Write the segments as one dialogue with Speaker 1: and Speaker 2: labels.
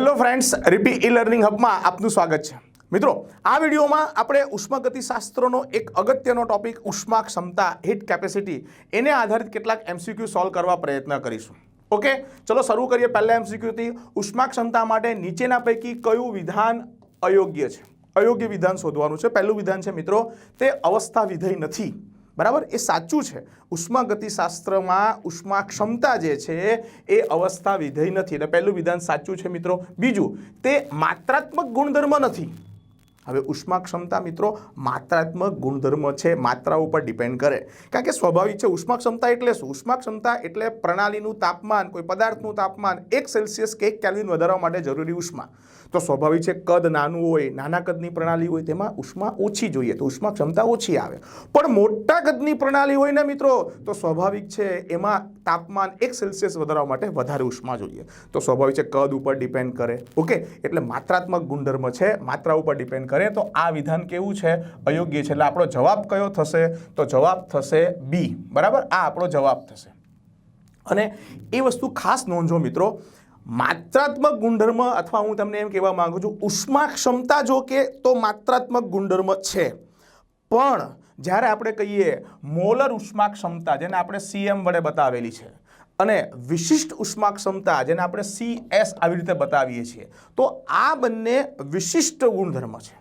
Speaker 1: Hello friends, રીપી e learning હબમાં આપનું સ્વાગત છે. મિત્રો, આ વિડીયોમાં આપણે ઉષ્માગતિશાસ્ત્રનો એક અગત્યનો ટોપિક ઉષ્મા ક્ષમતા હીટ કેપેસિટી એને આધારિત કેટલાક એમસીક્યુ સોલ્વ કરવા પ્રયત્ન કરીશું. ઓકે ચલો શરૂ કરીએ પહેલાં એમસીક્યુથી ઉષ્મા ક્ષમતા માટે નીચેના પૈકી કયું વિધાન અયોગ્ય છે? અયોગ્ય વિધાન શોધવાનું છે. પહેલું વિધાન છે, મિત્રો, તે અવસ્થા વિધેય નથી. બરાબર? એ સાચું છે. ઉષ્મા ગતિશાસ્ત્રમાં ઉષ્મા ક્ષમતા જે છે એ અવસ્થા વિધેય નથી. એટલે પહેલું વિધાન સાચું છે મિત્રો. બીજું, તે માત્રાત્મક ગુણધર્મ નથી. હવે ઉષ્મા ક્ષમતા મિત્રો માત્રાત્મક ગુણધર્મ છે. માત્રા ઉપર ડિપેન્ડ કરે. કારણ કે સ્વાભાવિક છે ઉષ્મા ક્ષમતા એટલે શું? ઉષ્મા ક્ષમતા એટલે પ્રણાલીનું તાપમાન, કોઈ પદાર્થનું તાપમાન, એક સેલ્સિયસ કે એક કેલ્વિન વધારવા માટે જરૂરી ઉષ્મા. તો સ્વાભાવિક છે કદ નાનું હોય, નાના કદની પ્રણાલી હોય, તેમાં ઉષ્મા ઓછી જોઈએ તો ઉષ્મા ક્ષમતા ઓછી આવે. પણ મોટા કદની પ્રણાલી હોય ને મિત્રો, તો સ્વાભાવિક છે એમાં તાપમાન એક સેલ્સિયસ વધારવા માટે વધારે ઉષ્મા જોઈએ. તો સ્વાભાવિક છે કદ ઉપર ડિપેન્ડ કરે. ઓકે? એટલે માત્રાત્મક ગુણધર્મ છે, માત્રા ઉપર ડિપેન્ડ કરે. તો આ વિધાન કેવું છે? અયોગ્ય છે. એટલે આપણો જવાબ કયો થશે? તો જવાબ થશે બી. બરાબર? આ આપણો જવાબ થશે. અને એ વસ્તુ ખાસ નોંધો મિત્રો માત્રાત્મક ગુણધર્મ અથવા હું તમને એમ કહેવા માંગુ છું ઉષ્મા ક્ષમતા જો કે તો માત્રાત્મક ગુણધર્મ છે. પણ જ્યારે આપણે કહીએ મોલર ઉષ્મા ક્ષમતા જેને આપણે સીએમ વડે બતાવેલી છે, અને વિશિષ્ટ ઉષ્મા ક્ષમતા જેને આપણે સી એસ આવી રીતે બતાવીએ છીએ, તો આ બંને વિશિષ્ટ ગુણધર્મ છે.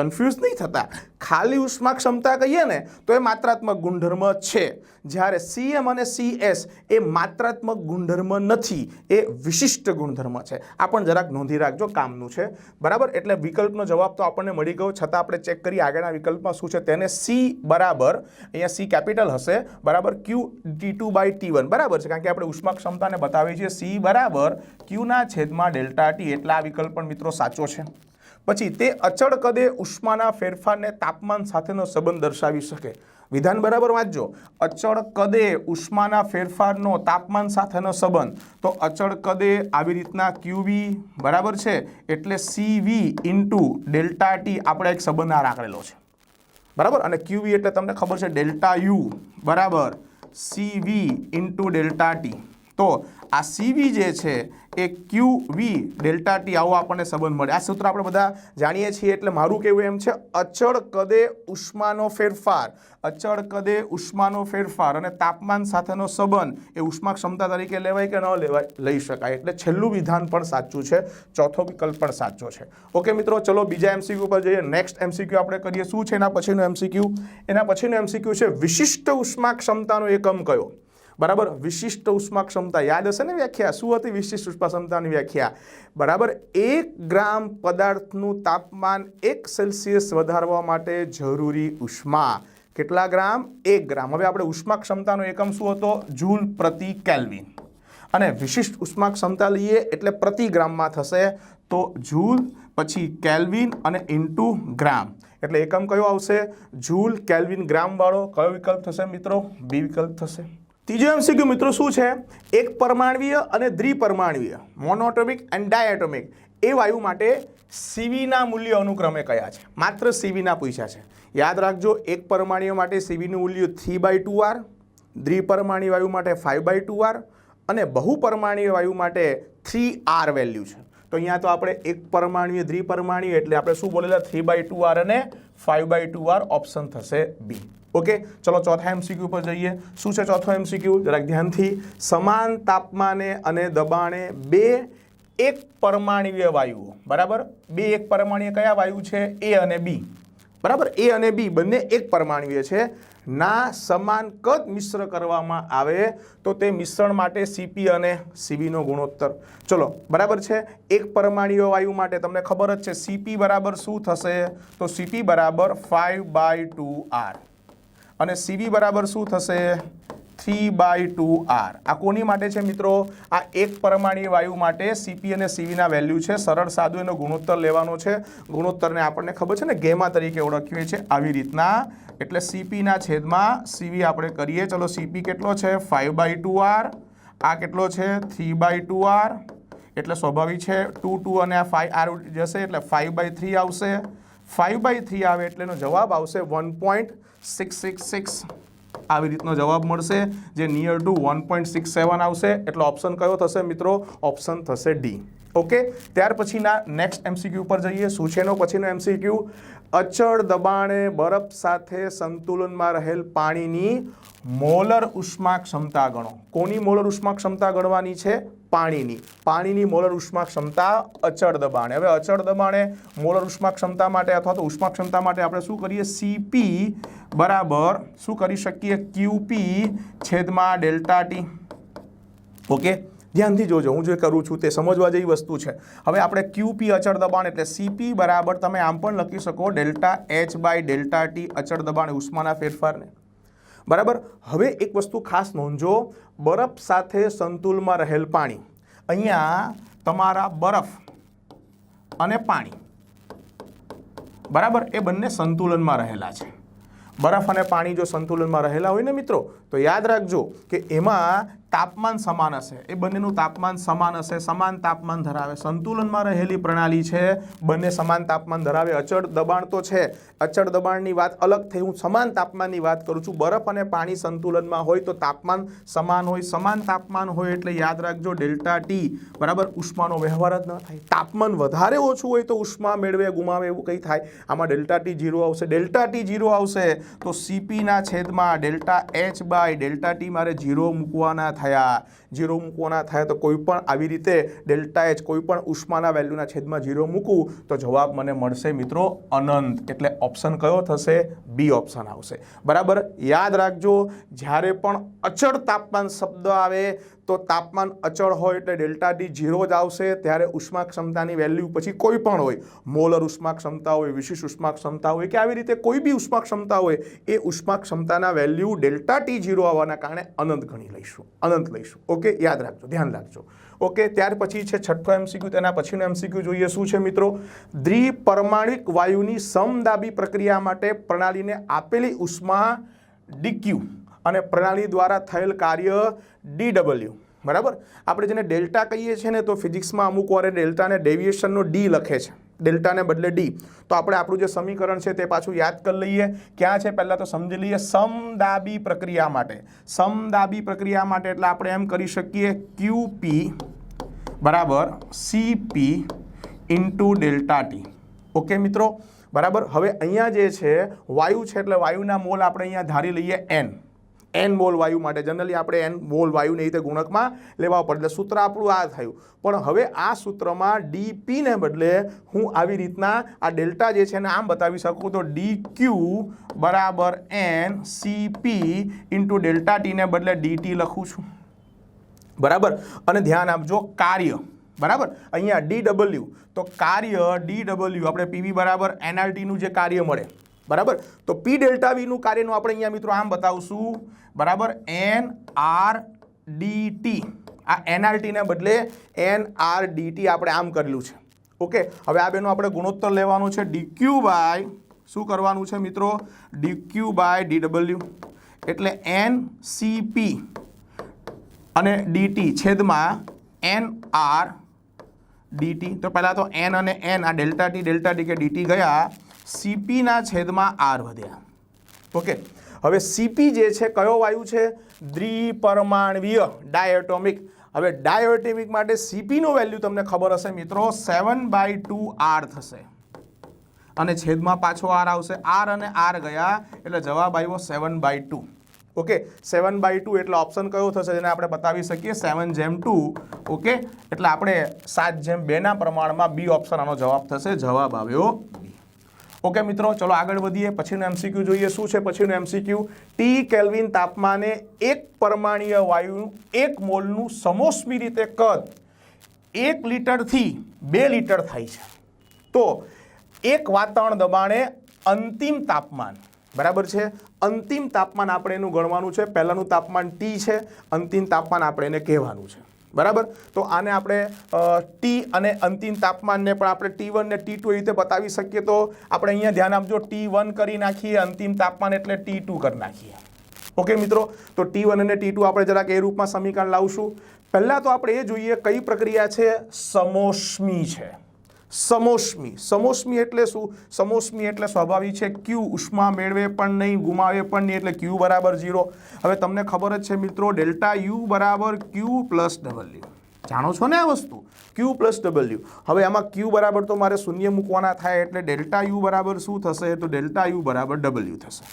Speaker 1: કન્ફ્યુઝ નહીં થતા. ખાલી ઉષ્મા ક્ષમતા કહીએ ને, તો એ માત્રાત્મક ગુણધર્મ છે. જ્યારે સીએમ અને સીએસ એ માત્રાત્મક ગુણધર્મ નથી, એ વિશિષ્ટ ગુણધર્મ છે. આ પણ જરાક નોંધી રાખજો, કામનું છે. બરાબર? એટલે વિકલ્પનો જવાબ તો આપણને મળી ગયો, છતાં આપણે ચેક કરીએ આગળના વિકલ્પમાં શું છે. તેને સી બરાબર, અહીંયા સી કેપિટલ હશે. બરાબર? Q T two by T one બરાબર છે? કારણ કે આપણે ઉષ્મા ક્ષમતાને બતાવીએ છીએ. સી બરાબર ક્યુના છેદમાં ડેલ્ટા ટી એટલે આ વિકલ્પ પણ મિત્રો સાચો છે. પછી તે અચળ કદે ઉષ્માના ફેરફારને તાપમાન સાથેનો સંબંધ દર્શાવી શકે. વિધાન બરાબર વાંચજો. અચળ કદે ઉષ્માના ફેરફારનો તાપમાન સાથેનો સંબંધ. તો અચળ કદે આવી રીતના ક્યુવી બરાબર છે? એટલે સીવી ઇન્ટુ ડેલ્ટા ટી આપણે એક સંબંધ આ રાખેલો છે. બરાબર? અને ક્યુવી એટલે તમને ખબર છે ડેલ્ટા યુ બરાબર. સીવી ઇન્ટુ ડેલ્ટા ટી તો આ સીવી જે છે, એ ક્યુ વી ડેલ્ટા ટી આવો આપણને સંબંધ મળે. આ સૂત્ર આપણે બધા જાણીએ છીએ, એટલે મારું કેવું એમ છે, અચળ કદે ઉષ્માનો ફેરફાર, અચળ કદે ઉષ્માનો ફેરફાર અને તાપમાન સાથેનો સંબંધ એ ઉષ્મા ક્ષમતા તરીકે લેવાય કે ન લેવાય, લઈ શકાય. એટલે છેલ્લું વિધાન પણ સાચું છે, ચોથો વિકલ્પ પણ સાચો છે. ઓકે મિત્રો, ચલો બીજા એમસીક્યુ પર જઈએ. નેક્સ્ટ એમસીક્યુ આપણે કરીએ. શું છે એના પછીનું એમસીક્યુ એના પછીનું એમસીક્યુ છે, વિશિષ્ટ ઉષ્મા ક્ષમતાનો એકમ કયો? બરાબર? વિશિષ્ટ ઉષ્મા ક્ષમતા યાદ હશે ને વ્યાખ્યા? શું હતી વિશિષ્ટ ઉષ્મા ક્ષમતાની વ્યાખ્યા? બરાબર? એક ગ્રામ પદાર્થનું તાપમાન એક સેલ્સિયસ વધારવા માટે જરૂરી ઉષ્મા. કેટલા ગ્રામ? એક ગ્રામ. હવે આપણે ઉષ્મા ક્ષમતાનો એકમ શું હતો? જૂલ પ્રતિ કેલ્વિન. અને વિશિષ્ટ ઉષ્મા ક્ષમતા લઈએ એટલે પ્રતિ ગ્રામમાં થશે તો જૂલ, પછી કેલ્વિન અને ઇન્ટુ ગ્રામ. એટલે એકમ કયો આવશે? જૂલ, કેલ્વિન ગ્રામ વાળો કયો વિકલ્પ થશે મિત્રો? બી વિકલ્પ થશે. ત્રીજો એમસીક્યુ મિત્રો શું છે? એક પરમાણવીય અને દ્વિપરમાણવીય મોનોટોમિક એન્ડ ડાયટોમિક એ વાયુ માટે સીવીના મૂલ્ય અનુક્રમે કયા છે? માત્ર સીવીના પૂછ્યા છે. યાદ રાખજો, એક પરમાણ્વીય માટે સીવીનું મૂલ્ય થ્રી બાય ટુ આર દ્વિપરમાણ્વીય વાયુ માટે ફાઇવ બાય ટુ આર અને બહુપરમાણીય વાયુ માટે થ્રી આર વેલ્યુ છે. તો અહીંયા તો આપણે એક પરમાણ્વીય, દ્વિપરમાણ્વીય એટલે આપણે શું બોલેલા? થ્રી બાય ટુ આર અને five by two R option થશે બી ઓકે ચલો ચોથા એમસીક્યુ પર જઈએ. શું છે ચોથો એમસીક્યુ જરાક ધ્યાનથી. સમાન તાપમાને અને દબાણે બે એક પરમાણ્વીય વાયુઓ. બરાબર? બે એક પરમાણ્વીય કયા વાયુ છે? એ અને બી બરાબર? એ અને બી બંને એક પરમાણ્વીય છે. ના સમાન કદ મિશ્ર કરવામાં આવે તો તે મિશ્રણ માટે સીપી અને સીબીનો ગુણોત્તર. ચલો, બરાબર છે? એક પરમાણ્વીય વાયુ માટે તમને ખબર જ છે સીપી બરાબર શું થશે? તો સીપી બરાબર ફાઇવ બાય ટુ આર અને સીવી બરાબર શું થશે? થ્રી બાય ટુ આર આ કોની માટે છે મિત્રો? આ એક પરમાણીય વાયુ માટે સીપી અને સીવીના વેલ્યુ છે. સરળ, સાદુ એનો ગુણોત્તર લેવાનો છે. ગુણોત્તરને આપણને ખબર છે ને ગેમા તરીકે ઓળખીએ છીએ. આવી રીતના. એટલે સીપીના છેદમાં સીવી આપણે કરીએ. ચલો સીપી કેટલો છે? ફાઇવ બાય ટુ આર આ કેટલો છે? થ્રી બાય ટુ આર એટલે સ્વાભાવિક છે ટુ ટુ અને આ ફાઇવ આર જશે, એટલે ફાઇવ બાય થ્રી આવશે. ફાઇવ બાય થ્રી આવે એટલે એનો જવાબ આવશે one point six six six આવી રીતનો જવાબ મળશે, જે near to one point six seven આવશે. એટલે ઓપ્શન કયો થશે મિત્રો? ઓપ્શન થશે ડી ઓકે ત્યાર પછીના નેક્સ્ટ એમસીક્યુ પર જઈએ. શું છે એનો પછીનો એમસીક્યુ અચળ દબાણે બરફ સાથે સંતુલનમાં રહેલ પાણીની મોલર ઉષ્મા ક્ષમતા ગણો. કોની મોલર ઉષ્મા ક્ષમતા ગણવાની છે? પાણીની. પાણીની મોલર ઉષ્મા ક્ષમતા અચળ દબાણે. હવે અચળ દબાણે મોલર ઉષ્મા ક્ષમતા માટે અથવા તો ઉષ્મા ક્ષમતા માટે આપણે શું કરીએ? સીપી બરાબર શું કરી શકીએ? ક્યુપી છેદમાં ડેલ્ટા ટી ઓકે? ધ્યાનથી જોજો, હું જે કરું છું તે સમજવા જેવી વસ્તુ છે. હવે આપણે ક્યુપી અચળ દબાણ એટલે સીપી બરાબર તમે આમ પણ લખી શકો. Delta H by delta T અચળ દબાણ ઉષ્માના ફેરફારને. બરાબર? હવે એક વસ્તુ ખાસ નોંધજો. બરફ સાથે સંતુલમાં રહેલ પાણી. અહીંયા તમારા બરફ અને પાણી. બરાબર? એ બંને સંતુલનમાં રહેલા છે. બરફ અને પાણી જો સંતુલનમાં રહેલા હોય ને મિત્રો, તો યાદ રાખજો કે એમાં તાપમાન સમાન હશે. એ બંનેનું તાપમાન સમાન હશે. સમાન તાપમાન ધરાવે. સંતુલનમાં રહેલી પ્રણાલી છે. બંને સમાન તાપમાન ધરાવે. અચળ દબાણ તો છે. અચળ દબાણની વાત અલગ થઈ. હું સમાન તાપમાનની વાત કરું છું. બરફ અને પાણી સંતુલનમાં હોય તો તાપમાન સમાન હોય. સમાન તાપમાન હોય એટલે યાદ રાખજો ડેલ્ટા ટી બરાબર ઉષ્માનો વ્યવહાર જ ન થાય. તાપમાન વધારે ઓછું હોય તો ઉષ્મા મેળવે, ગુમાવે એવું કંઈ થાય. આમાં ડેલ્ટા ટી જીરો આવશે. ડેલ્ટા ટી જીરો આવશે તો સીપીના છેદમાં delta H by delta T મારે જીરો મૂકવાના થયા જીરો મૂકવાના થાય તો કોઈ પણ આવી રીતે ડેલ્ટા એચ કોઈ પણ ઉષ્માના વેલ્યુના છેદમાં જીરો મૂકું તો જવાબ મને મળશે મિત્રો અનંત. એટલે ઓપ્શન કયો થશે? બી ઓપ્શન આવશે. બરાબર? યાદ રાખજો, જ્યારે પણ અચળ તાપમાન શબ્દ આવે તો તાપમાન અચળ હોય એટલે ડેલ્ટા ટી ઝીરો જ આવશે. ત્યારે ઉષ્મા ક્ષમતાની વેલ્યુ પછી કોઈ પણ હોય, મોલર ઉષ્મા ક્ષમતા હોય, વિશિષ્ટ ઉષ્મા ક્ષમતા હોય કે આવી રીતે કોઈ બી ઉષ્મા ક્ષમતા હોય, એ ઉષ્મા ક્ષમતાના વેલ્યુ ડેલ્ટા ટી ઝીરો આવવાના કારણે અનંત ગણી લઈશું. અનંત લઈશું. ઓકે? યાદ રાખજો, ધ્યાન રાખજો. ઓકે, ત્યાર પછી છે છઠ્ઠો એમસીક્યુ તેના પછીનો એમસીક્યુ જોઈએ શું છે મિત્રો? દ્વિપરમાણિક વાયુની સમદાબી પ્રક્રિયા માટે પ્રણાલીને આપેલી ઉષ્મા ડીક્યુ અને પ્રણાલી દ્વારા થયેલ કાર્ય ડીડબલ્યુ બરાબર? આપણે જેને ડેલ્ટા કહીએ છીએ ને, તો ફિઝિક્સમાં અમુક વાર ડેલ્ટાને ડેવિએશનનો ડી લખે છે. ડેલ્ટાને બદલે ડી. તો આપણે આપણું જે સમીકરણ છે તે પાછું યાદ કરી લઈએ. ક્યાં છે? પહેલાં તો સમજી લઈએ સમદાબી પ્રક્રિયા માટે. સમદાબી પ્રક્રિયા માટે એટલે આપણે એમ કરી શકીએ ક્યુપી બરાબર CP into delta T. Okay મિત્રો? બરાબર? હવે અહીંયા જે છે, વાયુ છે એટલે વાયુના મોલ આપણે અહીંયા ધારી લઈએ એન. એન મોલ વાયુ માટે. જનરલી આપણે એન મોલ વાયુને રીતે ગુણકમાં લેવા પડે. એટલે સૂત્ર આપણું આ થયું. પણ હવે આ સૂત્રમાં ડીપીને બદલે હું આવી રીતના આ ડેલ્ટા જે છે એને આમ બતાવી શકું તો ડી ક્યુ બરાબર એન સીપી ઇન્ટુ ડેલ્ટા ટીને બદલે ડીટી લખું છું. બરાબર? અને ધ્યાન આપજો કાર્ય. બરાબર? અહીંયા ડી ડબલ્યુ તો કાર્ય ડી ડબલ્યુ આપણે પીવી બરાબર એનઆરટીનું જે કાર્ય મળે. બરાબર? તો પી ડેલ્ટા વીનું કાર્યનું આપણે અહીંયા મિત્રો આમ બતાવશું. બરાબર? એન આર ડી ટી આ એનઆરટીને બદલે એન આર ડીટી આપણે આમ કરેલું છે. ઓકે? હવે આ બેનો આપણે ગુણોત્તર લેવાનું છે. ડીક્યુ બાય શું કરવાનું છે મિત્રો? ડીક્યુ બાય ડી ડબલ્યુ એટલે એન સીપી અને ડીટી છેદમાં એન આર ડીટી તો પહેલાં તો એન અને એન આ ડેલ્ટા ટી ડેલ્ટા ટી કે ડીટી ગયા. સીપીના છેદમાં આર વધ્યા ઓકે, હવે સીપી જે છે, કયો વાયુ છે? દ્વિપરમાણવીય, ડાયટોમિક. હવે ડાયોટેમિક માટે સીપીનું વેલ્યુ તમને ખબર હશે મિત્રો, સેવન બાય ટુ આર થશે. અને છેદમાં પાછો આર આવશે. આર અને આર ગયા, એટલે જવાબ આવ્યો seven by two. Okay, seven by two એટલે ઓપ્શન કયો થશે જેને આપણે બતાવી શકીએ? સેવન જેમ ટુ. ઓકે, એટલે આપણે સાત જેમ બેના પ્રમાણમાં બી ઓપ્શન આનો જવાબ થશે. જવાબ આવ્યો ઓકે મિત્રો, ચલો આગળ વધીએ. પછીનું એમસીક્યુ જોઈએ, શું છે પછીનું એમસીક્યુ ટી કેલ્વિન તાપમાને એક પરમાણીય વાયુનું, એક મોલનું સમોસમી રીતે કદ એક લીટરથી બે લીટર થાય છે. તો એક વાતાવરણ દબાણે અંતિમ તાપમાન, બરાબર છે? અંતિમ તાપમાન આપણે એનું ગણવાનું છે. પહેલાંનું તાપમાન ટી છે, અંતિમ તાપમાન આપણે એને કહેવાનું છે. બરાબર? તો આને આપણે ટી અને અંતિમ તાપમાનને પણ આપણે ટી વન ને ટી ટુ એ રીતે બતાવી શકીએ. તો આપણે અહીંયા ધ્યાન આપજો ટી વન કરી નાખીએ, અંતિમ તાપમાન એટલે ટી ટુ કરી નાખીએ. ઓકે મિત્રો? તો ટી વન અને ટી ટુ આપણે જરાક એ રૂપમાં સમીકરણ લાવશું. પહેલાં તો આપણે એ જોઈએ કઈ પ્રક્રિયા છે? સમોષ્મી છે. સમોષ્મી. સમોષ્મી એટલે શું? સમોષ્મી એટલે સ્વાભાવિક છે, ક્યુ ઉષ્મા મેળવે પણ નહીં, ગુમાવે પણ નહીં, એટલે ક્યુ બરાબર ઝીરો. હવે તમને ખબર જ છે મિત્રો, ડેલ્ટા યુ બરાબર ક્યુ પ્લસ ડબલ્યુ. જાણો છો ને આ વસ્તુ? Q plus W. હવે આમાં ક્યુ બરાબર તો મારે શૂન્ય મૂકવાના થાય એટલે ડેલ્ટા યુ બરાબર શું થશે? તો ડેલ્ટા યુ બરાબર ડબલ્યુ થશે.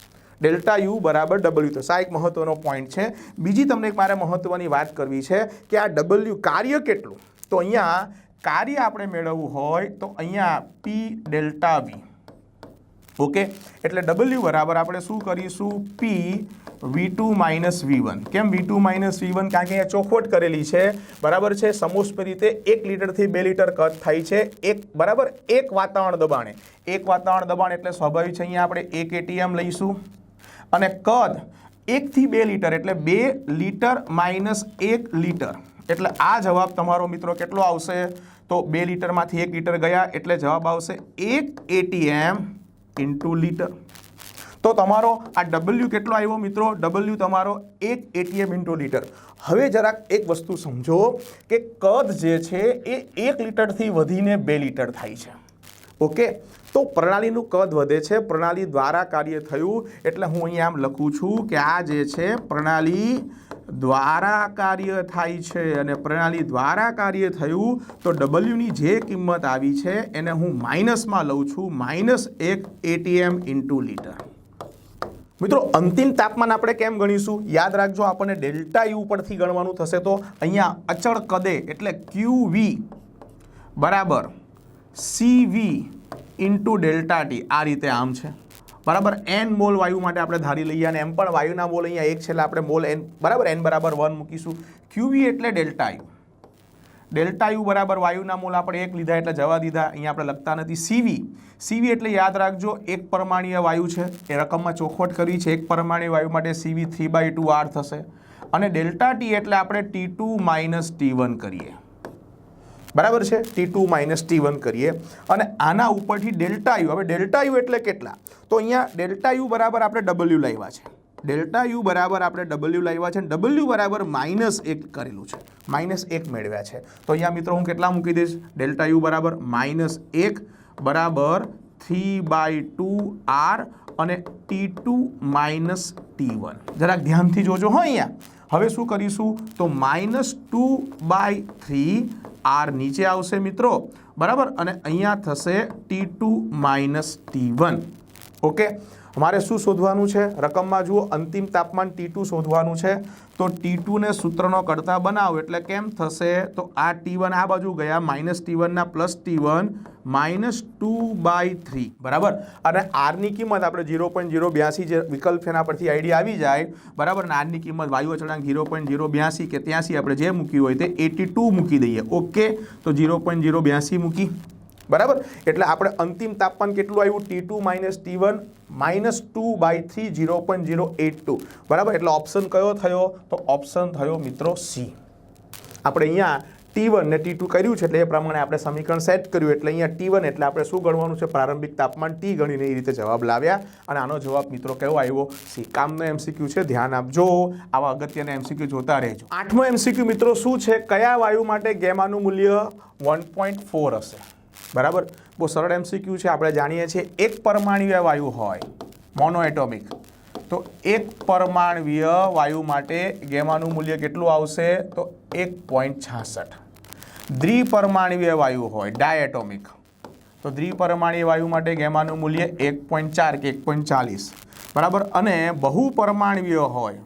Speaker 1: ડેલ્ટા યુ બરાબર ડબલ્યુ થશે. આ એક મહત્વનો પોઈન્ટ છે. બીજી તમને એક મારે મહત્વની વાત કરવી છે કે આ ડબલ્યુ કાર્ય કેટલું? તો અહીંયા કાર્ય આપણે મેળવવું હોય તો અહીંયા પી ડેલ્ટા વી ઓકે એટલે ડબલ્યુ બરાબર આપણે શું કરીશું? P V two minus V one કેમ V two minus V one કારણ કે અહીંયા ચોખવટ કરેલી છે. બરાબર છે? સમોષ્મ રીતે એક લીટરથી બે લીટર કદ થાય છે. એક, બરાબર? એક વાતાવરણ દબાણે. એક વાતાવરણ દબાણ એટલે સ્વાભાવિક છે, અહીંયા આપણે એક એટીએમ લઈશું. અને કદ એકથી બે લીટર એટલે બે લીટર માઇનસ એક લીટર. એટલે આ જવાબ તમારો મિત્રો કેટલો આવશે? તો બે લીટરમાંથી એક લીટર ગયા એટલે જવાબ આવશે એક એટીએમ ઇન્ટુ લીટર. તો તમારો આ ડબલ્યુ કેટલો આવ્યો મિત્રો? ડબલ્યુ તમારો એક એટીએમ ઇન્ટુ લીટર. હવે જરાક એક વસ્તુ સમજો કે કદ જે છે એ એક લીટરથી વધીને બે લીટર થાય છે. ઓકે? તો પ્રણાલીનું કદ વધે છે. પ્રણાલી દ્વારા કાર્ય થયું. એટલે હું અહીંયા આમ લખું છું કે આ જે છે, પ્રણાલી દ્વારા કાર્ય થાય છે અને પ્રણાલી દ્વારા કાર્ય થયું, તો ડબલ્યુની જે કિંમત આવી છે, એને હું માઇનસમાં લઉં છું. માઇનસ એક એટીએમ ઇન્ટુ લીટર મિત્રો, અંતિમ તાપમાન આપણે કેમ ગણીશું? યાદ રાખજો, આપણને ડેલ્ટા યુ પરથી ગણવાનું થશે તો અહીંયા અચળ કદે એટલે ક્યુ બરાબર C V into delta T આ રીતે આમ છે. બરાબર? એન મોલ વાયુ માટે આપણે ધારી લઈએ અને એમ પણ વાયુના મોલ અહીંયા એક છે, એટલે આપણે મોલ એન બરાબર? એન બરાબર વન મૂકીશું. ક્યુવી એટલે ડેલ્ટા યુ ડેલ્ટા યુ બરાબર વાયુના મોલ આપણે એક લીધા, એટલે જવા દીધા. અહીંયા આપણે લખતા નથી. સીવી સીવી એટલે યાદ રાખજો, એક પરમાણીય વાયુ છે. એ રકમમાં ચોખવટ કરી છે. એક પરમાણીય વાયુ માટે CV three by two R થશે. અને ડેલ્ટા ટી એટલે આપણે T two minus T one કરીએ. બરાબર છે? T two minus T one કરીએ. અને આના ઉપરથી ડેલ્ટા યુ, હવે ડેલ્ટા યુ એટલે કેટલા? તો અહીંયા ડેલ્ટા યુ બરાબર આપણે ડબલ્યુ લાવ્યા છે. ડેલ્ટા યુ બરાબર આપણે ડબલ્યુ લાવ્યા છે ડબલ્યુ બરાબર માઇનસ એક કરેલું છે. માઇનસ એક મેળવ્યા છે. તો અહીંયા મિત્રો હું કેટલા મૂકી દઈશ? ડેલ્ટા યુ બરાબર માઇનસ એક બરાબર થ્રી બાય ટુ આર અને T two minus T one જરાક ધ્યાનથી જોજો, હો અહીંયા. હવે શું કરીશું? તો minus two by three R નીચે આવશે મિત્રો. બરાબર? અને અહીંયા થશે T two minus T one. Okay? મારે શું શોધવાનું છે? રકમમાં જુઓ, અંતિમ તાપમાન ટી શોધવાનું છે. તો ટી ટુને સૂત્રનો કરતા બનાવો, એટલે કેમ થશે? તો આ ટી વન આ બાજુ ગયા minus T વનના plus T one minus two by three બરાબર? અને આરની કિંમત આપણે ઝીરો પોઈન્ટ ઝીરો બ્યાસી જે વિકલ્પ છે એના પરથી આઈડિયા આવી જાય. બરાબર? અને આરની કિંમત વાયુ અચળાંક ઝીરો પોઈન્ટ ઝીરો બ્યાસી કે ત્યાંસી આપણે જે મૂક્યું હોય તે એટી ટુ મૂકી દઈએ. ઓકે તો ઝીરો પોઈન્ટ ઝીરો બ્યાસી મૂકી. બરાબર? એટલે આપણે અંતિમ તાપમાન કેટલું આવ્યું? T two minus T one minus two by three zero point zero eight two બરાબર? એટલે ઓપ્શન કયો થયો? તો ઓપ્શન થયો મિત્રો સી આપણે અહીંયા ટી વન ને ટી ટુ કર્યું છે, એટલે એ પ્રમાણે આપણે સમીકરણ સેટ કર્યું. એટલે અહીંયા ટી વન એટલે આપણે શું ગણવાનું છે? પ્રારંભિક તાપમાન ટી ગણીને એ રીતે જવાબ લાવ્યા. અને આનો જવાબ મિત્રો કેવો આવ્યો? સી કામનો એમસીક્યુ છે, ધ્યાન આપજો. આવા અગત્યના એમસીક્યુ જોતા રહેજો. આઠમો એમસીક્યુ મિત્રો શું છે? કયા વાયુ માટે ગેમાનું મૂલ્ય વન પોઈન્ટ ફોર હશે? બરાબર? બહુ સરળ એમસીક્યુ છે, આપણે જાણીએ છીએ એક પરમાણુય વાયુ હોય મોનોએટોમિક તો એક પરમાણવીય વાયુ માટે ગેમાનું મૂલ્ય કેટલું આવશે? તો એક પોઈન્ટ છાસઠ. દ્વિપરમાણવીય વાયુ હોય ડાયએટોમિક તો દ્વિપરમાણીય વાયુ માટે ગેમાનું મૂલ્ય એક પોઈન્ટ ચાર કે એક પોઈન્ટ ચાલીસ. બરાબર? અને બહુપરમાણવીય હોય,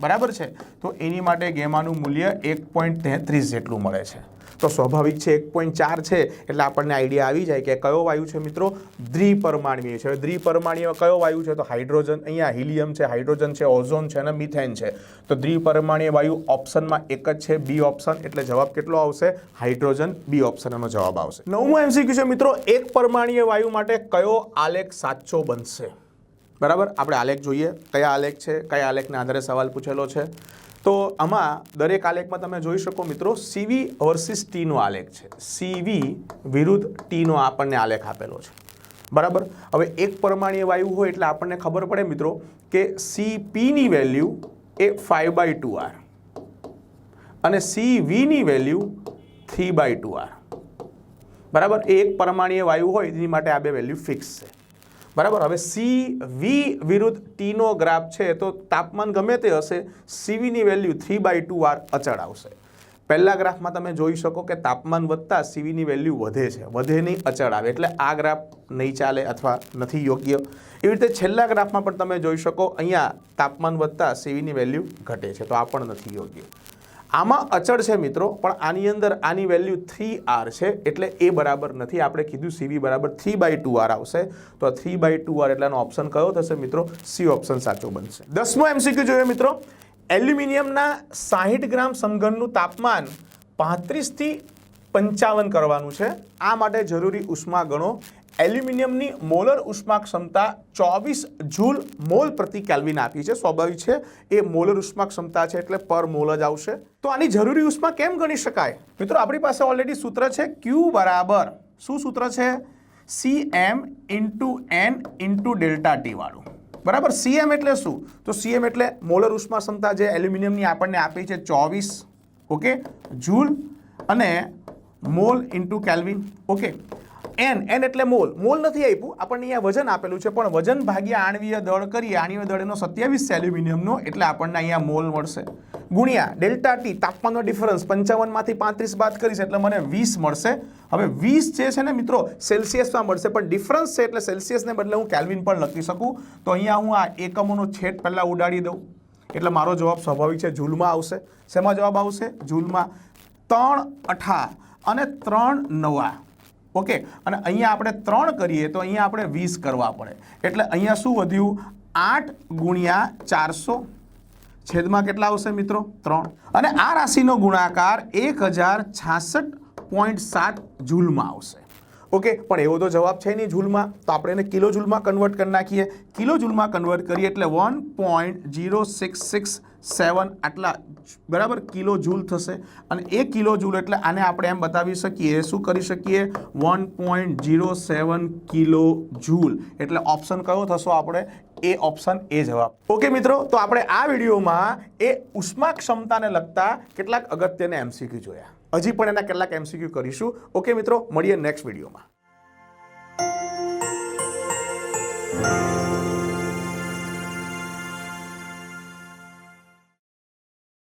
Speaker 1: બરાબર છે? તો એની માટે ગેમાનું મૂલ્ય એક પોઈન્ટ તેત્રીસ જેટલું મળે છે. તો સ્વાભાવિક છે, એક પોઈન્ટ ચાર છે, એટલે આપણને આઈડિયા આવી જાય કે કયો વાયુ છે મિત્રો? દ્વિપરમાણવીય છે. દ્વિપરમાણીય કયો વાયુ છે? તો હાઇડ્રોજન, અહીંયા હિલિયમ છે, હાઇડ્રોજન છે, ઓઝોન છે અને મિથેન છે. તો દ્વિપરમાણીય વાયુ ઓપ્શનમાં એક જ છે, બી ઓપ્શન એટલે જવાબ કેટલો આવશે? હાઇડ્રોજન, બી ઓપ્શન એનો જવાબ આવશે. નવમું એમસીક્યુ છે મિત્રો, એક પરમાણીય વાયુ માટે કયો આલેખ સાચો બનશે? બરાબર? આપણે આલેખ જોઈએ. કયા આલેખ છે? કયા આલેખના આધારે સવાલ પૂછેલો છે? તો આમાં દરેક આલેખમાં તમે જોઈ શકો મિત્રો સીવી વર્સિસ ટીનો આલેખ છે. સીવી વિરુદ્ધ ટીનો આપણને આલેખ આપેલો છે. બરાબર? હવે એક પરમાણીય વાયુ હોય એટલે આપણને ખબર પડે મિત્રો કે સી પીની વેલ્યુ એ ફાઇવ બાય ટુ આર અને C વીની value three by two R બરાબર? એક પરમાણીય વાયુ હોય, એની માટે આ બે વેલ્યુ ફિક્સ છે. બરાબર, હવે સી વી વિરુદ્ધ ટીનો ગ્રાફ છે તો તાપમાન ગમે તે હશે સીવીની value three by two R અચળ આવશે. પહેલા ગ્રાફમાં તમે જોઈ શકો કે તાપમાન વધતા સીવીની વેલ્યુ વધે છે, વધે નહીં, અચળ આવે. એટલે આ ગ્રાફ નહીં ચાલે અથવા નથી યોગ્ય. એવી રીતે છેલ્લા ગ્રાફમાં પણ તમે જોઈ શકો, અહીંયા તાપમાન વધતા સીવીની વેલ્યુ ઘટે છે, તો આ પણ નથી યોગ્ય. આમાં અચળ છે મિત્રો, પણ આની અંદર આની વેલ્યુ થ્રી આર છે, એટલે એ બરાબર નથી. આપણે કીધું સીવી બરાબર થ્રી બાય ટુ આર આવશે. તો થ્રી બાય ટુ આર એટલાનો ઓપ્શન કયો થશે મિત્રો? સી ઓપ્શન સાચો બનશે. દસમો એમસીક્યુ જોઈએ મિત્રો. એલ્યુમિનિયમના સાહીઠ ગ્રામ સમઘનનું તાપમાન પાંત્રીસથી પંચાવન કરવાનું છે. આ માટે જરૂરી ઉષ્મા ગણો એલ્યુમિનિયમની મોલર ઉષ્મા ક્ષમતા ચોવીસ જૂલ મોલ પ્રતિ કેલ્વિન આપી છે. સ્વાભાવિક છે, એ મોલર ઉષ્મા ક્ષમતા છે એટલે પર મોલ જ આવશે. તો આની જરૂરી ઉષ્મા કેમ ગણી શકાય? મિત્રો, આપણી પાસે ઓલરેડી સૂત્ર છે ક્યુ બરાબર. શું સૂત્ર છે? C M into N into delta T વાળું. બરાબર? સીએમ એટલે શું? તો સીએમ એટલે મોલર ઉષ્મા ક્ષમતા જે એલ્યુમિનિયમની આપણને આપી છે ચોવીસ. ઓકે? જૂલ અને mole into kelvin. Okay? N N એટલે મોલ. મોલ નથી આપ્યું, આપણને અહીંયા વજન આપેલું છે, પણ વજન ભાગ્યા આણવીય દળ કરીએ, આણવીય દળ એનો સત્યાવીસ એલ્યુમિનિયમનો એટલે આપણને અહીંયા મોલ મળશે. ગુણ્યા, ડેલ્ટા ટી, તાપમાનનો ડિફરન્સ, પંચાવનમાંથી પાંત્રીસ બાદ કરીશ એટલે મને વીસ મળશે. હવે વીસ જે છે ને મિત્રો, સેલ્સિયસમાં મળશે, પણ ડિફરન્સ છે એટલે સેલ્સિયસને બદલે હું કેલ્વિન પણ લખી શકું. તો અહીંયા હું આ એકમોનો છેદ પહેલાં ઉડાડી દઉં. એટલે મારો જવાબ સ્વાભાવિક છે, જૂલમાં આવશે. શેમાં જવાબ આવશે? જૂલમાં. ત્રણ અઠા અને ત્રણ નવા. ઓકે? અને અહીંયા આપણે ત્રણ કરીએ તો અહીંયા આપણે વીસ કરવા પડે. એટલે અહીંયા શું વધ્યું? આઠ ગુણ્યા ચારસો. છેદમાં કેટલા આવશે મિત્રો? ત્રણ. અને આ રાશિનો ગુણાકાર એક હજાર છાસઠ પોઈન્ટ સાત જૂલમાં આવશે. ઓકે? પણ એવો તો જવાબ છે નહીં જૂલમાં. તો આપણે એને કિલો જૂલમાં કન્વર્ટ કરી નાખીએ. કિલો જૂલમાં કન્વર્ટ કરીએ એટલે one point zero six six seven આટલા બરાબર કિલો જૂલ થશે. અને એ કિલો જૂલ એટલે આને આપણે એમ બતાવી શકીએ શું કરી શકીએ? One point zero seven kilo joule. એટલે ઓપ્શન કયો થશો આપણે? એ ઓપ્શન એ જવાબ. ઓકે મિત્રો, તો આપણે આ વિડીયોમાં એ ઉષ્મા ક્ષમતાને લગતા કેટલાક અગત્યને એમસીક્યુ જોયા. હજી પણ એના કેટલાક એમસીક્યુ કરીશું. ઓકે મિત્રો, મળીએ નેક્સ્ટ વિડીયોમાં.